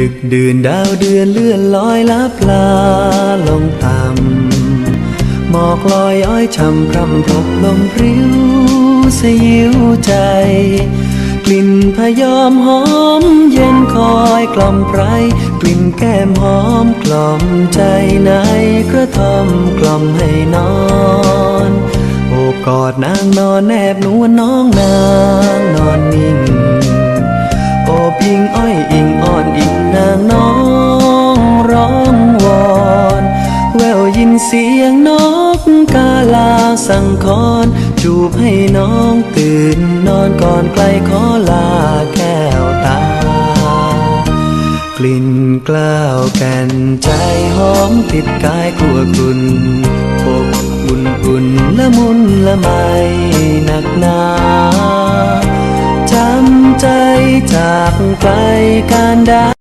ดึกดื่นดาวเดือนเลื่อนลอยลับลาลงต่ำหมอกลอยอ้อยช่ำพรำพรบลมพริ้วสยิวใจ กลิ่นพยอมหอมเย็นคอยกล่อมไพรกลิ่นแก้มหอมกล่อมใจในกระทอมกล่อมให้นอนโอบกอดนางนอนแนบนวลน้องนางนอนนิ่ง เสียงนกกาลาสั่งคอนจูบให้น้องตื่นนอนก่อนไกลขอลาแก้วตา กลิ่นกล้าวแก่นใจหอมติดกายกลัวคุณอบอุ่นอุ่นละมุนละไมหนักหนาจำใจจากไกลการดา